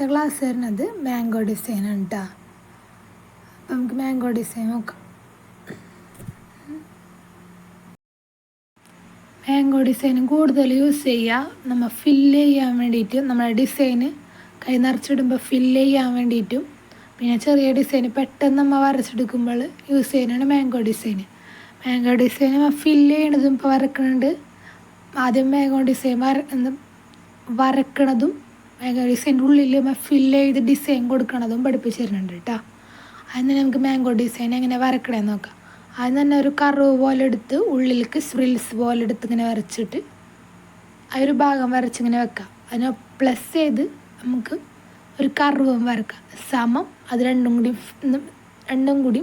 അടുത്ത ക്ലാസ് വരുന്നത് mango design ആണ് കേട്ടോ അപ്പം നമുക്ക് മാംഗോ ഡിസൈൻ നോക്കാം. മാംഗോ ഡിസൈൻ കൂടുതൽ യൂസ് ചെയ്യുക നമ്മൾ ഫില്ല് ചെയ്യാൻ വേണ്ടിയിട്ട് നമ്മളെ ഡിസൈൻ കൈ നിറച്ചിടുമ്പോൾ ഫില്ല് ചെയ്യാൻ വേണ്ടിയിട്ടും പിന്നെ ചെറിയ ഡിസൈൻ പെട്ടെന്ന് നമ്മൾ വരച്ചെടുക്കുമ്പോൾ യൂസ് ചെയ്യുന്നതാണ് mango design mango design fill ചെയ്യണതും ഇപ്പോൾ വരക്കണുണ്ട്. ആദ്യം മാംഗോ ഡിസൈൻ വര വരക്കണതും മാംഗോ ഡിസൈന്റെ ഉള്ളിൽ ഫില്ല് ചെയ്ത് ഡിസൈൻ കൊടുക്കണതും പഠിപ്പിച്ച് തരുന്നുണ്ട് കേട്ടോ അതിന് നമുക്ക് മാംഗോ ഡിസൈൻ എങ്ങനെ വരക്കണേന്ന് നോക്കാം. അതിന് തന്നെ ഒരു കറവ് പോലെ എടുത്ത് ഉള്ളിലേക്ക് സ്പ്രിൽസ് പോലെ എടുത്ത് ഇങ്ങനെ വരച്ചിട്ട് ആ ഒരു ഭാഗം വരച്ചിങ്ങനെ വെക്കാം. അതിനെ പ്ലസ് ചെയ്ത് നമുക്ക് ഒരു കർവും വരക്കാം. സമം അത് രണ്ടും കൂടി രണ്ടും കൂടി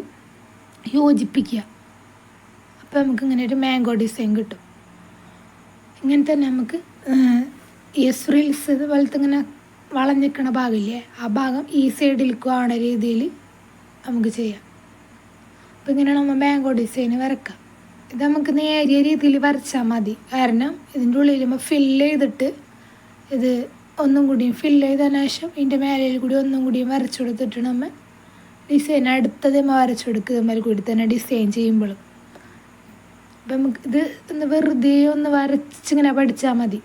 യോജിപ്പിക്കുക. അപ്പോൾ നമുക്ക് ഇങ്ങനെ ഒരു മാംഗോ ഡിസൈൻ കിട്ടും. ഇങ്ങനെ തന്നെ നമുക്ക് ഈ സ്പ്രിൽസ് ഇതുപോലത്തെ ഇങ്ങനെ വളഞ്ഞിക്കണ ഭാഗമില്ലേ? ആ ഭാഗം ഈ സൈഡിൽ ആവണ രീതിയിൽ നമുക്ക് ചെയ്യാം. അപ്പോൾ ഇങ്ങനെയാണ് നമ്മൾ മാംഗോ ഡിസൈൻ വരക്കാം ഇത് നമുക്ക് നേരിയ രീതിയിൽ വരച്ചാൽ മതി. കാരണം ഇതിന്റെ ഉള്ളിൽ നമ്മൾ ഫില്ല് ചെയ്തിട്ട് ഇത് ഒന്നും കൂടിയും ഫില്ല് ചെയ്തതിന് ശേഷം ഇതിന്റെ മേലയിൽ കൂടി ഒന്നും കൂടിയും വരച്ചു കൊടുത്തിട്ട് നമ്മൾ ഡിസൈൻ അടുത്തത് നമ്മൾ വരച്ചു കൊടുക്കുക. നമ്മൾ കൂടി തന്നെ ഡിസൈൻ ചെയ്യുമ്പോഴും. അപ്പം നമുക്ക് ഇത് ഒന്ന് വെറുതെ ഒന്ന് വരച്ചിങ്ങനെ പഠിച്ചാൽ മതി.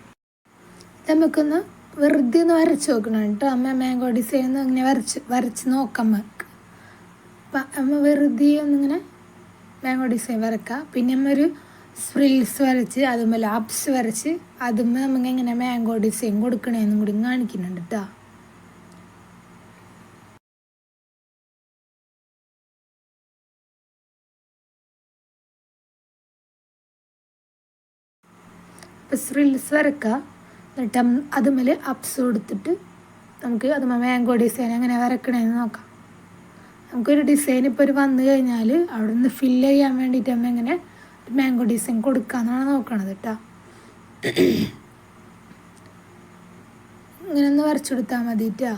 നമുക്കൊന്ന് വെറുതെ ഒന്ന് വരച്ച് നോക്കണം കേട്ടോ. അമ്മ മാംഗോ ഡിസൈൻ ഒന്ന് ഇങ്ങനെ വരച്ച് വരച്ച് നോക്കാം നമുക്ക്. അപ്പം അമ്മ വെറുതെ ഒന്നിങ്ങനെ മാംഗോ ഡിസൈൻ വരക്കുക പിന്നെ അമ്മ ഒരു സ്പ്രിൽസ് വരച്ച് അതുമ്പോൾ ലാബ്സ് വരച്ച് അതുമ്മ നമുക്ക് എങ്ങനെ മാംഗോ ഡിസൈൻ കൊടുക്കണേന്നും കൂടി കാണിക്കുന്നുണ്ട് കേട്ടോ. അപ്പം സ്പ്രിൽസ് എന്നിട്ട് അതുമേൽ അപ്സ് കൊടുത്തിട്ട് നമുക്ക് അത് മാംഗോ ഡിസൈൻ അങ്ങനെ വരക്കണേന്ന് നോക്കാം. നമുക്കൊരു ഡിസൈൻ ഇപ്പോൾ ഒരു വന്നു കഴിഞ്ഞാൽ അവിടെ നിന്ന് ഫില്ല് ചെയ്യാൻ വേണ്ടിയിട്ട് നമ്മൾ എങ്ങനെ മാംഗോ ഡിസൈൻ കൊടുക്കാമെന്നാണ് നോക്കണത് കേട്ടോ ഇങ്ങനെ ഒന്ന് വരച്ചു കൊടുത്താൽ മതിട്ടാ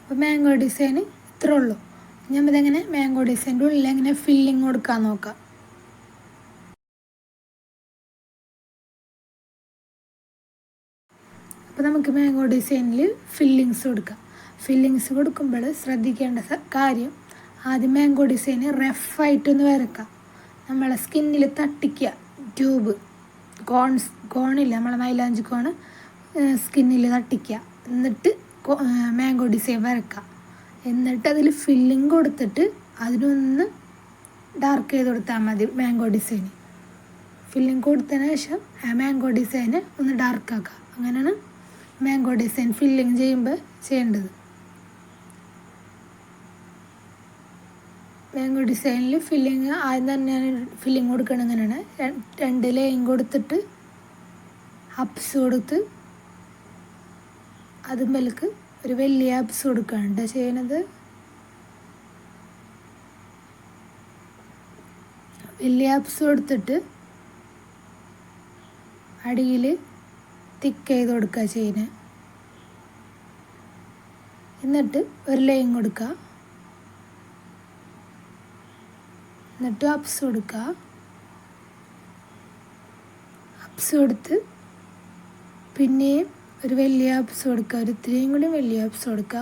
അപ്പോൾ മാംഗോ ഡിസൈൻ ഇത്രേ ഉള്ളൂ. ഞാൻ ഇതെങ്ങനെ മാംഗോ ഡിസൈന്റെ ഉള്ളിൽ എങ്ങനെ ഫില്ലിങ് കൊടുക്കാൻ നോക്കാം? അപ്പോൾ നമുക്ക് മാംഗോ ഡിസൈനിൽ ഫില്ലിങ്സ് കൊടുക്കാം. ഫില്ലിങ്സ് കൊടുക്കുമ്പോൾ ശ്രദ്ധിക്കേണ്ട കാര്യം ആദ്യം മാംഗോ ഡിസൈന് റഫായിട്ടൊന്ന് വരക്കാം. നമ്മളെ സ്കിന്നിൽ തട്ടിക്കുക ട്യൂബ് കോൺസ് കോണില്ല നമ്മളെ മൈലാഞ്ചി കോണ് സ്കിന്നിൽ തട്ടിക്കുക എന്നിട്ട് മാംഗോ ഡിസൈൻ വരക്കാം. എന്നിട്ട് അതിൽ ഫില്ലിങ് കൊടുത്തിട്ട് അതിനൊന്ന് ഡാർക്ക് ചെയ്ത് കൊടുത്താൽ മതി മാംഗോ ഡിസൈന് ഫില്ലിങ് കൊടുത്തതിന് ശേഷം ആ മാംഗോ ഡിസൈന് ഒന്ന് ഡാർക്കാക്കുക അങ്ങനെയാണ് മാംഗോ ഡിസൈൻ ഫില്ലിങ് ചെയ്യുമ്പോൾ ചെയ്യേണ്ടത്. മാംഗോ ഡിസൈനിൽ ഫില്ലിങ് ആദ്യം തന്നെ ഫില്ലിങ് കൊടുക്കണം ഇങ്ങനെയാണ്. രണ്ട് ലൈൻ കൊടുത്തിട്ട് അപ്സ് കൊടുത്ത് അതുമ്പലേക്ക് ഒരു വലിയ ആപ്സ് കൊടുക്കുകയാണ് ചെയ്യണത്? വലിയ ആപ്സ് കൊടുത്തിട്ട് അടിയിൽ തിക്ക് ചെയ്ത് കൊടുക്കുക ചെയ്യുന്നത് എന്നിട്ട് ഒരു ലൈൻ കൊടുക്കുക എന്നിട്ട് അപ്സ് കൊടുക്കുക അപ്സ് കൊടുത്ത് പിന്നെയും ഒരു വലിയ അപ്സ് കൊടുക്കുക ഒരു ഇത്രയും കൂടി വലിയ അപ്സ് കൊടുക്കുക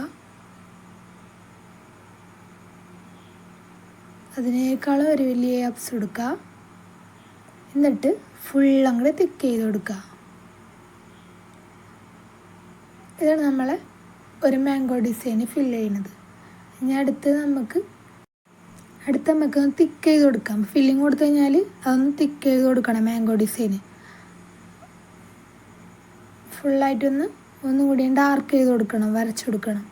അതിനേക്കാളും ഒരു വലിയ അപ്സ് കൊടുക്കുക എന്നിട്ട് ഫുൾ അങ്ങോട്ട് തിക്ക് ചെയ്ത് കൊടുക്കുക ഇതാണ് നമ്മളെ ഒരു മാംഗോ ഡിസൈൻ ഫിൽ ചെയ്യുന്നത്. ഇനി അടുത്ത് നമുക്ക് അടുത്ത് നമുക്ക് തിക്ക് ചെയ്ത് കൊടുക്കാം. ഫില്ലിങ് കൊടുത്തു കഴിഞ്ഞാൽ അതൊന്ന് തിക്ക് ചെയ്ത് കൊടുക്കണം മാംഗോ ഡിസൈന് ഫുള്ളായിട്ടൊന്ന് ഒന്നും കൂടി ഡാർക്ക് ചെയ്ത് കൊടുക്കണം വരച്ചെടുക്കണം.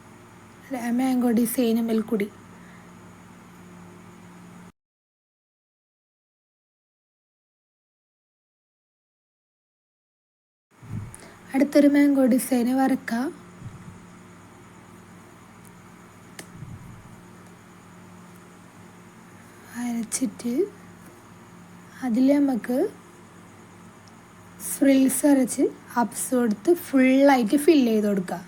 കൊടുക്കണം മാംഗോ ഡിസൈനും കൂടി. അടുത്തൊരു മാംഗോ ഡിസൈന് വരക്കാം. വരച്ചിട്ട് അതിൽ നമുക്ക് ഫ്രിൽസ് വരച്ച് അപ്സ് കൊടുത്ത് ഫുള്ളായിട്ട് ഫില്ല് ചെയ്ത് കൊടുക്കുക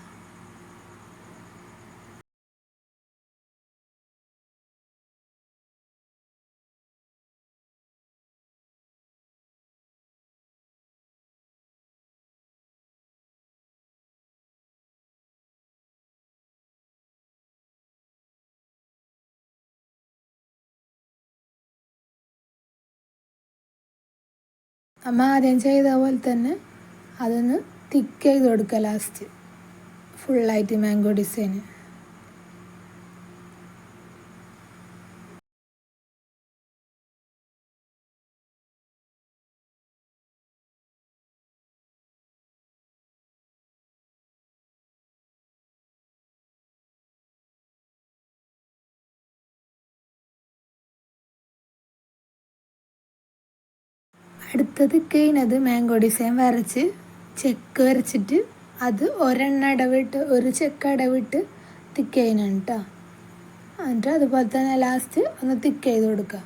നമ്മൾ ആദ്യം ചെയ്ത പോലെ തന്നെ അതൊന്ന് തിക്ക് ചെയ്ത് കൊടുക്കുക ലാസ്റ്റ് ഫുള്ളായിട്ട് മാംഗോ ഡിസൈന് അടുത്തത് കഴിഞ്ഞത് മാംഗോ ഡിസൈൻ വരച്ച് ചെക്ക് വരച്ചിട്ട് അത് ഒരെണ്ണ ഇടവിട്ട് ഒരു ചെക്ക് ഇടവിട്ട് തിക്ക് ചെയ്യണം കേട്ടോ എന്നിട്ട് അതുപോലെ തന്നെ ലാസ്റ്റ് ഒന്ന് തിക്ക് ചെയ്ത് കൊടുക്കുക.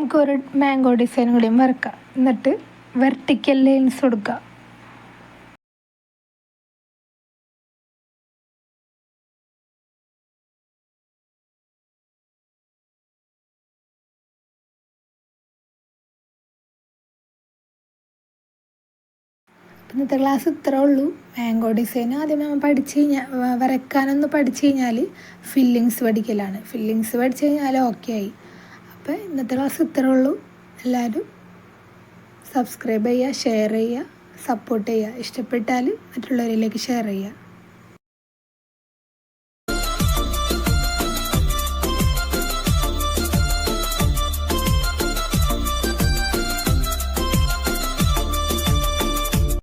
നമുക്കൊരു മാംഗോ ഡിസൈൻ കൂടിയും വരക്കാം. എന്നിട്ട് വെർട്ടിക്കൽ ലൈൻസ് കൊടുക്കുക ഇന്നത്തെ ക്ലാസ് ഇത്രേ ഉള്ളൂ. മാംഗോ ഡിസൈൻ ആദ്യം നമ്മൾ പഠിച്ചു കഴിഞ്ഞാൽ വരക്കാനൊന്ന് പഠിച്ചു കഴിഞ്ഞാൽ ഫില്ലിങ്സ് പഠിക്കലാണ്. ഫില്ലിങ്സ് പഠിച്ചു കഴിഞ്ഞാൽ ഓക്കെ ആയി. അപ്പോൾ ഇന്നത്തെ ക്ലാസ് ഇത്രേ ഉള്ളൂ. എല്ലാവരും സബ്സ്ക്രൈബ് ചെയ്യുക ഷെയർ ചെയ്യുക സപ്പോർട്ട് ചെയ്യുക. ഇഷ്ടപ്പെട്ടാൽ മറ്റുള്ളവരിലേക്ക് ഷെയർ ചെയ്യുക.